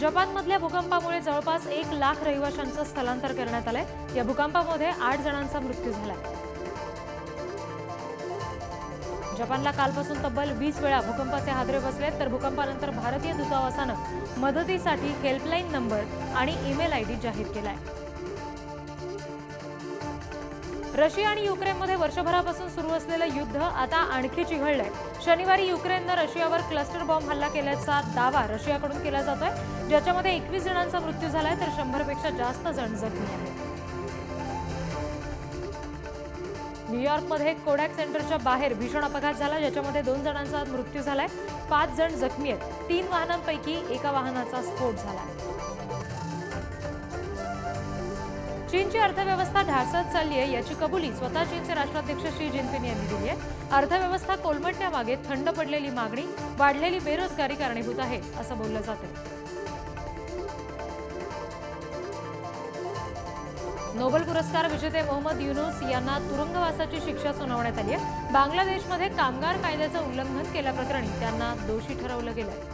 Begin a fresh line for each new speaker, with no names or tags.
जपानमधल्या भूकंपामुळे जवळपास एक लाख रहिवाशांचं स्थलांतर करण्यात आलंय. या भूकंपामध्ये आठ जणांचा मृत्यू झालाय. जपानला कालपासून तब्बल वीस वेळा भूकंपाचे हादरे बसलेत तर भूकंपानंतर भारतीय दूतावासानं मदतीसाठी हेल्पलाईन नंबर आणि ईमेल आय डी जाहीर केलाय. रशिया आणि युक्रेनमध्ये वर्षभरापासून सुरू असलेलं युद्ध आता आणखी चिघळलंय. शनिवारी युक्रेननं रशियावर क्लस्टर बॉम्ब हल्ला केल्याचा दावा रशियाकडून केला जातोय. ज्याच्यामध्ये एकवीस जणांचा मृत्यू झालाय तर शंभरपेक्षा जास्त जण जखमी आहेत. न्यूयॉर्कमध्ये कोडॅक सेंटरच्या बाहेर भीषण अपघात झाला ज्याच्यामध्ये दोन जणांचा मृत्यू झालाय. पाच जण जखमी आहेत. तीन वाहनांपैकी एका वाहनाचा स्फोट झाला चीनची अर्थव्यवस्था ढासत चालली आहे याची कबुली स्वतः चीनचे राष्ट्राध्यक्ष शी जिनपिंग यांनी दिली आहे. अर्थव्यवस्था कोलमटण्यामागे थंड पडलेली मागणी वाढलेली बेरोजगारी कारणीभूत आहे असं बोललं जातं नोबेल पुरस्कार विजेते मोहम्मद युनुस यांना तुरुंगवासाची शिक्षा सुनावण्यात आली आहे. बांगलादेशमध्ये कामगार कायद्याचं उल्लंघन केल्याप्रकरणी त्यांना दोषी ठरवलं गेलं